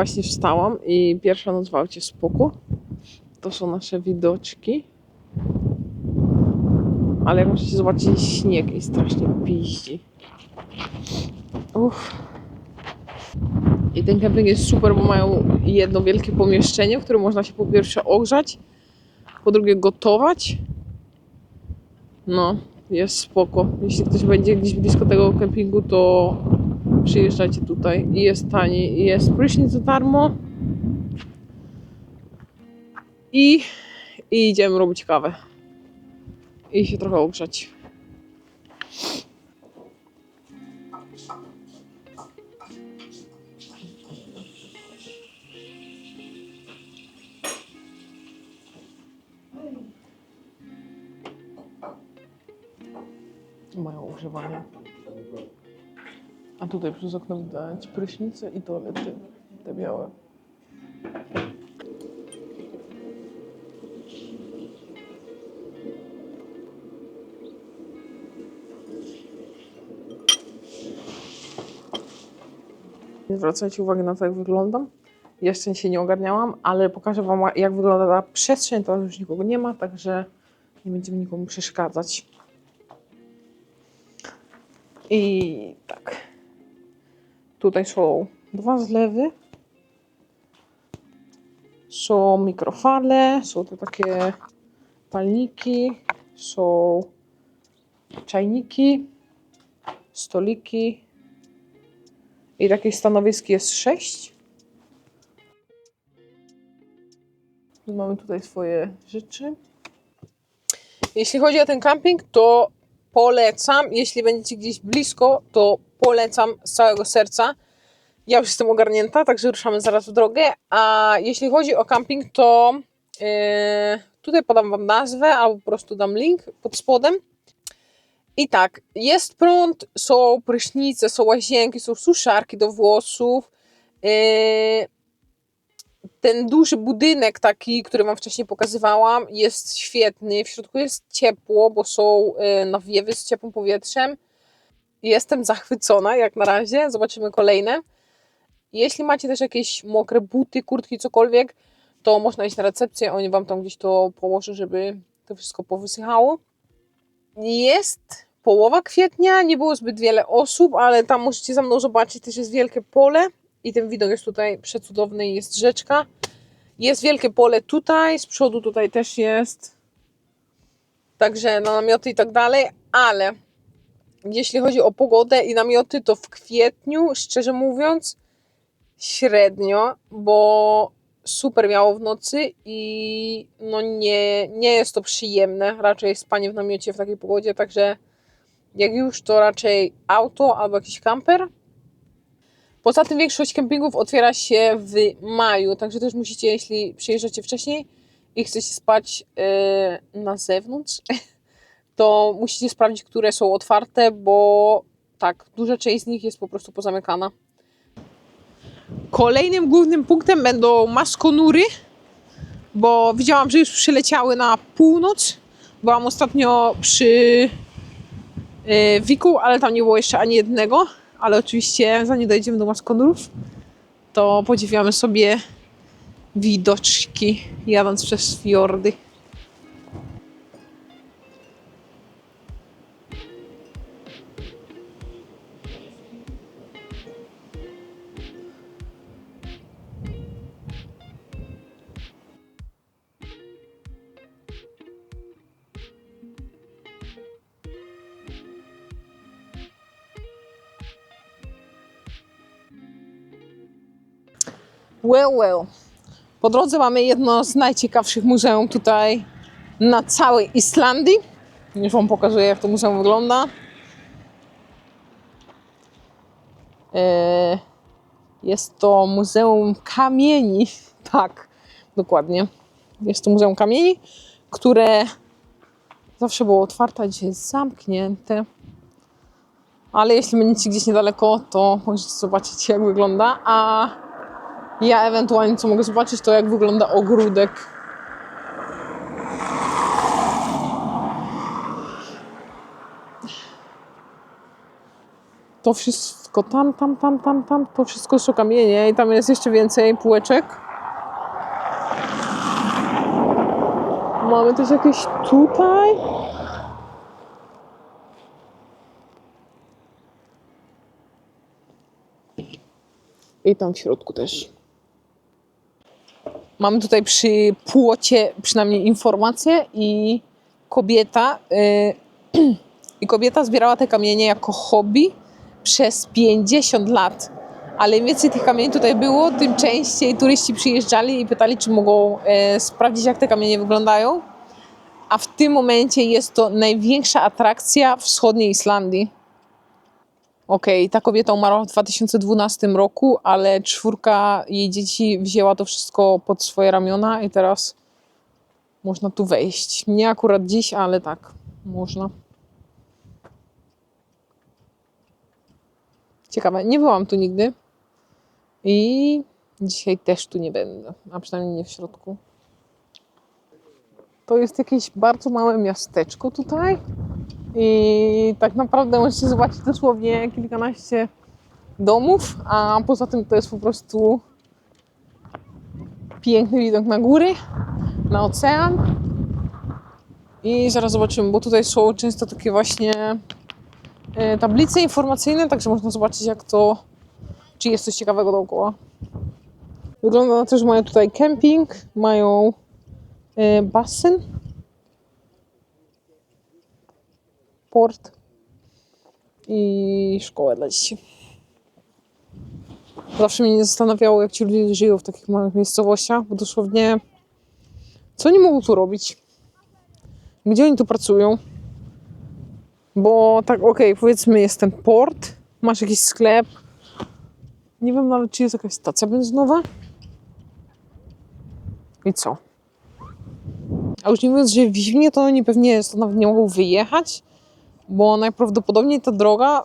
Właśnie wstałam i pierwsza noc w aucie. To są nasze widoczki. Ale możecie zobaczyć, śnieg i strasznie piździ. Uff. I ten kemping jest super, bo mają jedno wielkie pomieszczenie, w którym można się po pierwsze ogrzać, po drugie gotować. No, jest spoko. Jeśli ktoś będzie gdzieś blisko tego kempingu, to przyjeżdżajcie tutaj. I jest tani, i jest prysznic za darmo. I, I idziemy robić kawę. I się trochę ogrzać. Mają ogrzewanie. A tutaj przez okno widać prysznice i toalety. Te białe. Nie zwracajcie uwagi na to, jak wyglądam. Jeszcze się nie ogarniałam, ale pokażę Wam, jak wygląda ta przestrzeń. To już nikogo nie ma, także nie będziemy nikomu przeszkadzać. I tak. Tutaj są dwa zlewy. Są mikrofale, są to takie palniki, są czajniki, stoliki i takich stanowisk jest sześć. Mamy tutaj swoje rzeczy. Jeśli chodzi o ten camping, to polecam. Jeśli będziecie gdzieś blisko, to polecam z całego serca. Ja już jestem ogarnięta, także ruszamy zaraz w drogę. A jeśli chodzi o camping, to yy, tutaj podam Wam nazwę albo po prostu dam link pod spodem. I tak, jest prąd, są prysznice, są łazienki, są suszarki do włosów. Yy, ten duży budynek taki, który Wam wcześniej pokazywałam, jest świetny. W środku jest ciepło, bo są yy, nawiewy z ciepłym powietrzem. Jestem zachwycona jak na razie. Zobaczymy kolejne. Jeśli macie też jakieś mokre buty, kurtki, cokolwiek, to można iść na recepcję. Oni Wam tam gdzieś to położą, żeby to wszystko powysychało. Jest połowa kwietnia, nie było zbyt wiele osób, ale tam możecie za mną zobaczyć, też jest wielkie pole i ten widok jest tutaj przecudowny, jest rzeczka. Jest wielkie pole tutaj, z przodu tutaj też jest. Także na namioty i tak dalej, ale jeśli chodzi o pogodę i namioty, to w kwietniu, szczerze mówiąc, średnio, bo super miało w nocy i no nie, nie jest to przyjemne, raczej spanie w namiocie w takiej pogodzie, także jak już to raczej auto albo jakiś kamper. Poza tym większość kempingów otwiera się w maju, także też musicie, jeśli przyjeżdżacie wcześniej i chcecie spać yy, na zewnątrz, to musicie sprawdzić, które są otwarte, bo tak, duża część z nich jest po prostu pozamykana. Kolejnym głównym punktem będą maskonury, bo widziałam, że już przyleciały na północ. Byłam ostatnio przy yy, Wiku, ale tam nie było jeszcze ani jednego. Ale oczywiście, zanim dojdziemy do maskonurów, to podziwiamy sobie widoczki, jadąc przez fiordy. Well, well. Po drodze mamy jedno z najciekawszych muzeum tutaj na całej Islandii. Już Wam pokazuję, jak to muzeum wygląda. E, Jest to Muzeum Kamieni. Tak, dokładnie. Jest to Muzeum Kamieni, które zawsze było otwarte, a dzisiaj jest zamknięte. Ale jeśli będziecie gdzieś niedaleko, to możecie zobaczyć, jak wygląda. A ja ewentualnie co mogę zobaczyć, to jak wygląda ogródek. To wszystko. Tam, tam, tam, tam, tam. To wszystko są kamienie i tam jest jeszcze więcej półeczek. Mamy też jakieś tutaj. I tam w środku też. Mamy tutaj przy płocie przynajmniej informację i kobieta y, i kobieta zbierała te kamienie jako hobby przez 50 lat. Ale im więcej tych kamieni tutaj było, tym częściej turyści przyjeżdżali i pytali, czy mogą e, sprawdzić, jak te kamienie wyglądają. A w tym momencie jest to największa atrakcja wschodniej Islandii. Okej, ta kobieta umarła w 2012 roku, ale czwórka jej dzieci wzięła to wszystko pod swoje ramiona i teraz można tu wejść. Nie akurat dziś, ale tak, można. Ciekawe, nie byłam tu nigdy i dzisiaj też tu nie będę, a przynajmniej nie w środku. To jest jakieś bardzo małe miasteczko tutaj i tak naprawdę możecie zobaczyć dosłownie kilkanaście domów, a poza tym to jest po prostu piękny widok na góry, na ocean. I zaraz zobaczymy, bo tutaj są często takie właśnie e, tablice informacyjne, także można zobaczyć jak to, czy jest coś ciekawego dookoła. Wygląda na to, że mają tutaj kemping, mają e, basen, port i szkołę dla dzieci. Zawsze mnie nie zastanawiało, jak ci ludzie żyją w takich małych miejscowościach, bo dosłownie co oni mogą tu robić? Gdzie oni tu pracują? Bo tak, okej, powiedzmy, jest ten port, masz jakiś sklep. Nie wiem nawet, czy jest jakaś stacja benzynowa. I co? A już nie mówiąc, że w zimnie to oni pewnie stąd nawet nie mogą wyjechać, bo najprawdopodobniej ta droga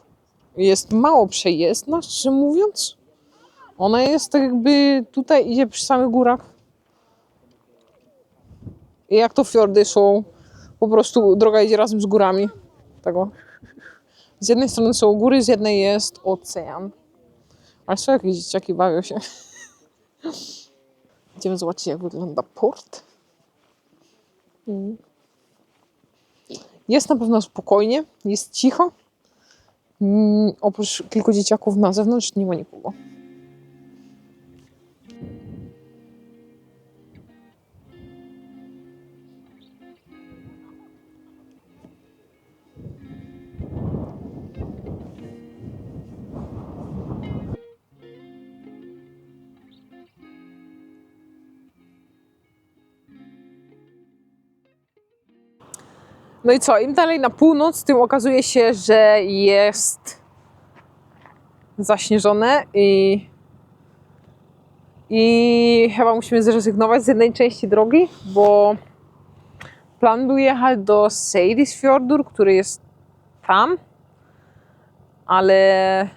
jest mało przejezdna, szczerze mówiąc. Ona jest tak jakby tutaj idzie przy samych górach. I jak to fiordy są, po prostu droga idzie razem z górami. Tego. Z jednej strony są góry, z jednej jest ocean. Ale są jakieś dzieciaki, bawią się. Idziemy zobaczyć, jak wygląda port. Mm. Jest na pewno spokojnie, jest cicho. Mm, Oprócz kilku dzieciaków na zewnątrz nie ma nikogo. No i co, im dalej na północ, tym okazuje się, że jest zaśnieżone i, i chyba musimy zrezygnować z jednej części drogi, bo planuję jechać do Seyðisfjordur, który jest tam, ale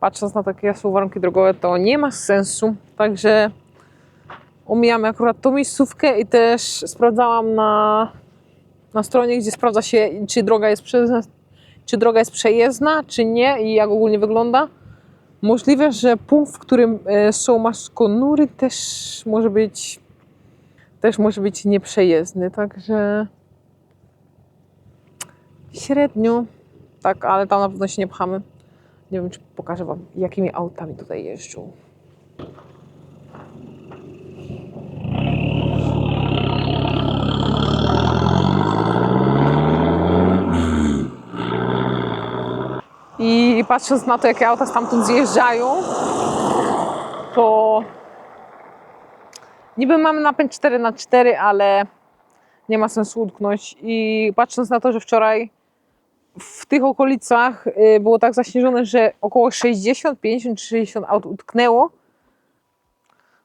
patrząc na takie warunki drogowe, to nie ma sensu, także omijamy akurat tą miejscówkę i też sprawdzałam na na stronie, gdzie sprawdza się, czy droga jest czy droga jest przejezdna, czy nie i jak ogólnie wygląda. Możliwe, że punkt, w którym e, są maskonury też może być też może być nieprzejezdny, także średnio, tak, ale tam na pewno się nie pchamy. Nie wiem, czy pokażę Wam, jakimi autami tutaj jeżdżą. I patrząc na to, jakie auta stamtąd zjeżdżają, to niby mamy napęd 4 na 4 ale nie ma sensu utknąć. I patrząc na to, że wczoraj w tych okolicach y, było tak zaśnieżone, że około 60, 50 czy 60 aut utknęło,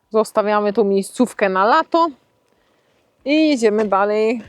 zostawiamy tą miejscówkę na lato i jedziemy dalej